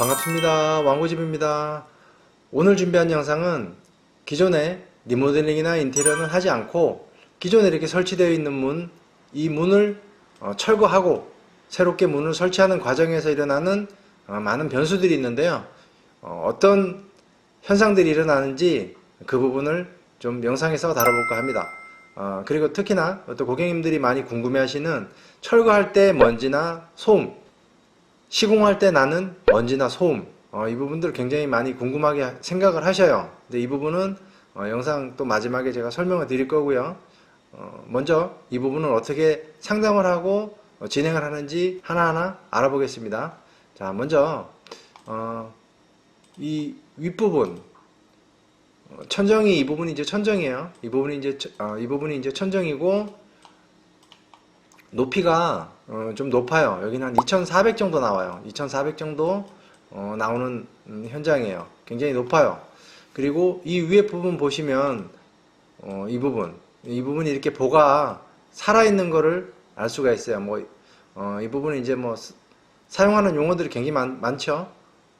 반갑습니다. 왕고집입니다. 오늘 준비한 영상은 기존에 리모델링이나 인테리어는 하지 않고 기존에 이렇게 설치되어 있는 문, 이 문을 어, 철거하고 새롭게 문을 설치하는 과정에서 일어나는 어, 많은 변수들이 있는데요. 어, 떤 현상들이 일어나는지 그 부분을 좀 영상에서 다뤄볼까 합니다. 어, 그리고 특히나 또 고객님들이 많이 궁금해하시는 철거할 때 먼지나 소음, 시공할 때 나는 먼지나 소음 어, 이 부분들 굉장히 많이 궁금하게 생각을 하셔요. 근데 이 부분은 어, 영상 또 마지막에 제가 설명을 드릴 거고요. 어, 먼저 이 부분을 어떻게 상담을 하고 어, 진행을 하는지 하나하나 알아보겠습니다. 자, 먼저 어, 이 윗부분 어, 천정이 이 부분이 이제 천정이에요. 이 부분이 이제 천- 어, 이 부분이 이제 천정이고 높이가 어, 좀 높아요. 여기는 한 2,400 정도 나와요. 2,400 정도 어, 나오는 음, 현장이에요. 굉장히 높아요. 그리고 이 위에 부분 보시면 어, 이 부분, 이 부분이 이렇게 보가 살아있는 거를 알 수가 있어요. 뭐, 어, 이 부분은 이제 뭐 스- 사용하는 용어들이 굉장히 많, 많죠.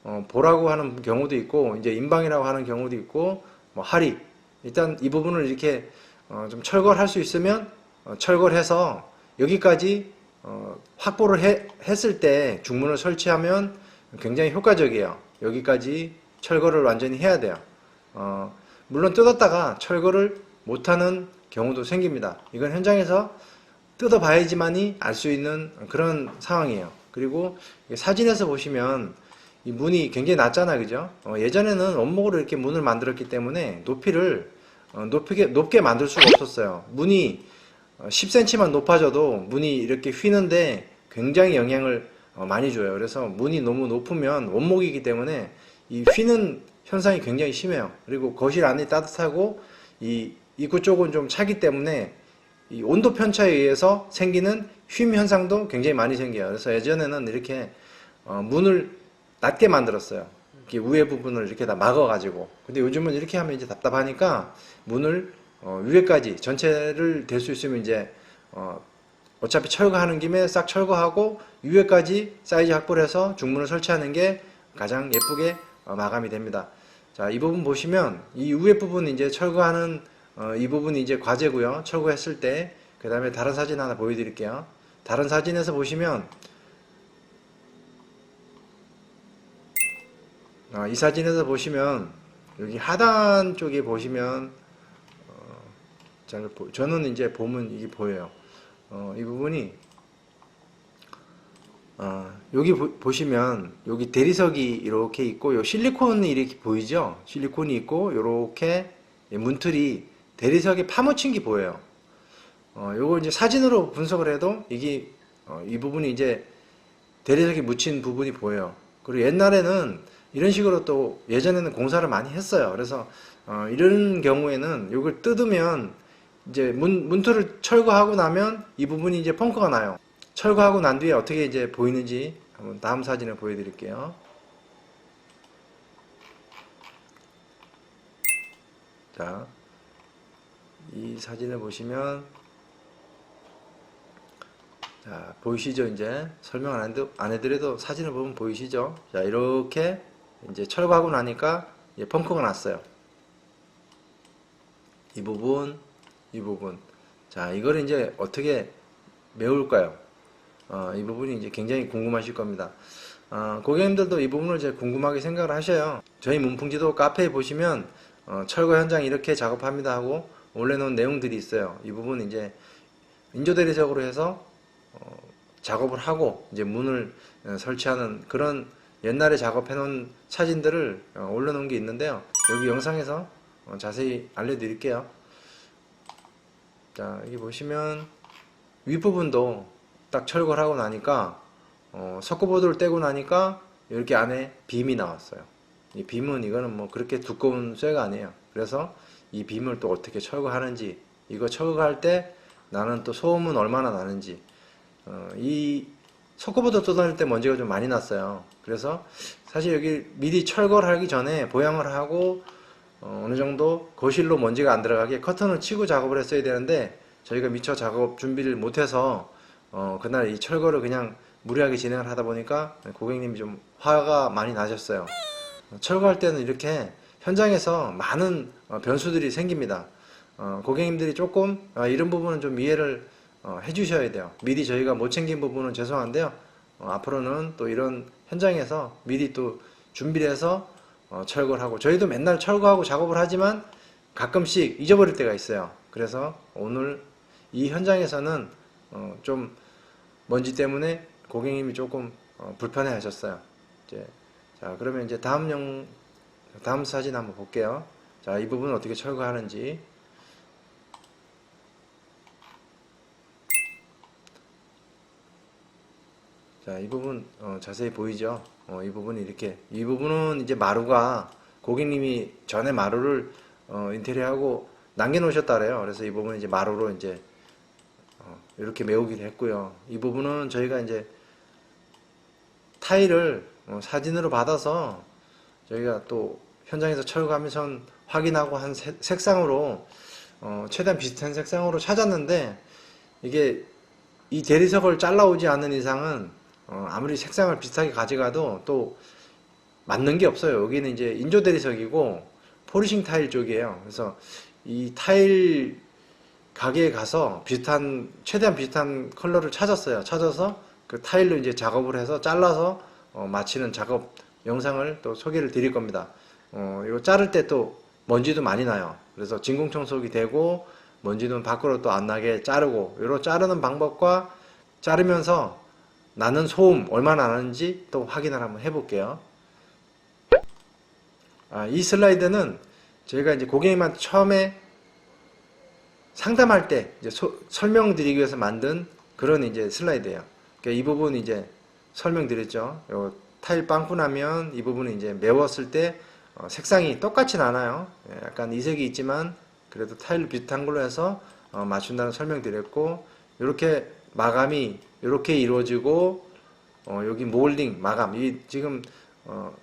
어, 보라고 하는 경우도 있고, 이제 인방이라고 하는 경우도 있고, 뭐 하리. 일단 이 부분을 이렇게 어, 좀 철거를 할수 있으면 어, 철거를 해서 여기까지 어, 확보를 해- 했을 때 중문을 설치하면 굉장히 효과적이에요. 여기까지 철거를 완전히 해야 돼요. 어, 물론 뜯었다가 철거를 못하는 경우도 생깁니다. 이건 현장에서 뜯어봐야지만이 알 수 있는 그런 상황이에요. 그리고 이 사진에서 보시면 이 문이 굉장히 낮잖아요, 그죠? 어, 예전에는 원목으로 이렇게 문을 만들었기 때문에 높이를 어, 높게, 높게 만들 수가 없었어요. 문이 10cm만 높아져도 문이 이렇게 휘는데 굉장히 영향을 어, 많이 줘요. 그래서 문이 너무 높으면 원목이기 때문에 이 휘는 현상이 굉장히 심해요. 그리고 거실 안이 따뜻하고 이 입구 쪽은 좀 차기 때문에 이 온도 편차에 의해서 생기는 휨 현상도 굉장히 많이 생겨요. 그래서 예전에는 이렇게 어, 문을 낮게 만들었어요. 이렇게 위에 부분을 이렇게 다 막아가지고. 근데 요즘은 이렇게 하면 이제 답답하니까 문을 어, 위에까지 전체를 댈수 있으면 이제 어, 어차피 철거하는 김에 싹 철거하고 위에까지 사이즈 확보를 해서 중문을 설치하는 게 가장 예쁘게 어, 마감이 됩니다. 자, 이 부분 보시면 이 위에 부분 이제 철거하는 어, 이 부분이 이제 과제고요. 철거했을 때 그 다음에 다른 사진 하나 보여드릴게요. 다른 사진에서 보시면 아, 이 사진에서 보시면 여기 하단 쪽에 보시면 어, 잘 보- 저는 이제 보면 이게 보여요. 어, 이 부분이 아, 여기 보, 시면 여기 대리석이 이렇게 있고 요 실리콘이 이렇게 보이죠? 실리콘이 있고 요렇게 문틀이 대리석에 파묻힌 게 보여요. 어, 요거 이제 사진으로 분석을 해도 이게 어, 이 부분이 이제 대리석이 묻힌 부분이 보여요. 그리고 옛날에는 이런 식으로 또 예전에는 공사를 많이 했어요. 그래서 어, 이런 경우에는 이걸 뜯으면 이제 문, 문틀을 철거하고 나면 이 부분이 이제 펑크가 나요. 철거하고 난 뒤에 어떻게 이제 보이는지 한번 다음 사진을 보여드릴게요. 자, 이 사진을 보시면 자, 보이시죠? 이제 설명 안, 해도, 안 해드려도 사진을 보면 보이시죠? 자, 이렇게 이제 철거하고 나니까 펑크가 났어요. 이 부분, 이 부분. 자, 이거를 이제 어떻게 메울까요? 어, 이 부분이 이제 굉장히 궁금하실 겁니다. 어, 고객님들도 이 부분을 이제 궁금하게 생각을 하셔요. 저희 문풍지도 카페에 보시면 어, 철거 현장 이렇게 작업합니다 하고 올려놓은 내용들이 있어요. 이 부분 이제 인조대리석으로 해서 어, 작업을 하고 이제 문을 어, 설치하는 그런 옛날에 작업해 놓은 사진들을 어, 올려놓은 게 있는데요. 여기 영상에서 어, 자세히 알려드릴게요. 자, 여기 보시면 윗부분도 딱 철거를 하고 나니까 어, 석고보드를 떼고 나니까 이렇게 안에 빔이 나왔어요. 이 빔은 이거는 뭐 그렇게 두꺼운 쇠가 아니에요. 그래서 이 빔을 또 어떻게 철거하는지 이거 철거할 때 나는 또 소음은 얼마나 나는지 어, 이 석고보드 뜯어낼 때 먼지가 좀 많이 났어요. 그래서 사실 여기 미리 철거를 하기 전에 보양을 하고 어, 느 정도 거실로 먼지가 안 들어가게 커튼을 치고 작업을 했어야 되는데 저희가 미처 작업 준비를 못해서 어, 그날 이 철거를 그냥 무리하게 진행을 하다 보니까 고객님이 좀 화가 많이 나셨어요. 어, 철거할 때는 이렇게 현장에서 많은 어, 변수들이 생깁니다. 어, 고객님들이 조금 어, 이런 부분은 좀 이해를 어, 해주셔야 돼요. 미리 저희가 못 챙긴 부분은 죄송한데요. 어, 앞으로는 또 이런 현장에서 미리 또 준비를 해서 어, 철거를 하고 저희도 맨날 철거하고 작업을 하지만 가끔씩 잊어버릴 때가 있어요. 그래서 오늘 이 현장에서는 어, 좀 먼지 때문에 고객님이 조금 어, 불편해 하셨어요. 이제 자 그러면 이제 다음 영 다음 사진 한번 볼게요. 자 이 부분 어떻게 철거하는지 자, 이 부분 어, 자세히 보이죠? 어, 이 부분이 이렇게 이 부분은 이제 마루가 고객님이 전에 마루를 어, 인테리어하고 남겨놓으셨다 그래요. 그래서 이 부분은 이제 마루로 이제 어, 이렇게 메우기로 했고요. 이 부분은 저희가 이제 타일을 어, 사진으로 받아서 저희가 또 현장에서 철거하면서 확인하고 한 세- 색상으로 어, 최대한 비슷한 색상으로 찾았는데 이게 이 대리석을 잘라오지 않는 이상은 어, 아무리 색상을 비슷하게 가져가도 또 맞는 게 없어요. 여기는 이제 인조 대리석이고 포리싱 타일 쪽이에요. 그래서 이 타일 가게에 가서 비슷한 최대한 비슷한 컬러를 찾았어요. 찾아서 그 타일로 이제 작업을 해서 잘라서 어, 마치는 작업 영상을 또 소개를 드릴 겁니다. 어, 이거 자를 때 또 먼지도 많이 나요. 그래서 진공 청소기 되고 먼지는 밖으로 또 안 나게 자르고 이런 자르는 방법과 자르면서 나는 소음 얼마나 나는지 또 확인을 한번 해볼게요. 아, 이 슬라이드는 저희가 이제 고객님한테 처음에 상담할 때 소- 설명드리기 위해서 만든 그런 이제 슬라이드예요. 그러니까 이 부분 이제 설명드렸죠. 요 타일 빵꾸 나면 이 부분은 이제 메웠을 때 어, 색상이 똑같진 않아요. 예, 약간 이색이 있지만 그래도 타일 비슷한 걸로 해서 어, 맞춘다는 설명드렸고 이렇게 마감이 이렇게 이루어지고 어, 여기 몰딩 마감 이 지금 어,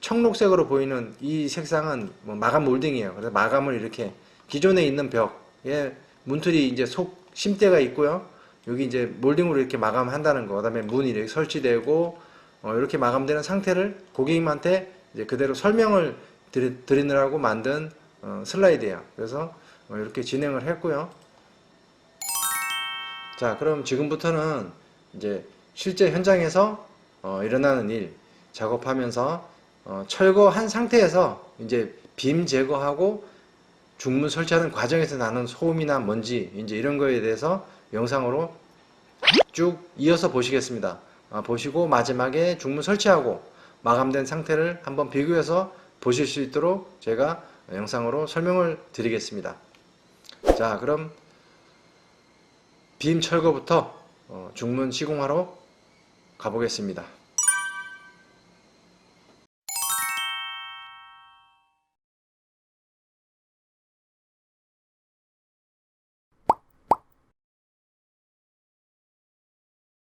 청록색으로 보이는 이 색상은 뭐 마감 몰딩이에요. 그래서 마감을 이렇게 기존에 있는 벽에 문틀이 이제 속 심대가 있고요. 여기 이제 몰딩으로 이렇게 마감한다는 거. 그다음에 문이 이렇게 설치되고 어, 이렇게 마감되는 상태를 고객님한테 이제 그대로 설명을 드리, 드리느라고 만든 어, 슬라이드예요. 그래서 어, 이렇게 진행을 했고요. 자, 그럼 지금부터는 이제 실제 현장에서 어, 일어나는 일 작업하면서 어, 철거한 상태에서 이제 빔 제거하고 중문 설치하는 과정에서 나는 소음이나 먼지 이제 이런 거에 대해서 영상으로 쭉 이어서 보시겠습니다. 아, 보시고 마지막에 중문 설치하고 마감된 상태를 한번 비교해서 보실 수 있도록 제가 영상으로 설명을 드리겠습니다. 자, 그럼 빔 철거부터 어, 중문 시공하러 가보겠습니다.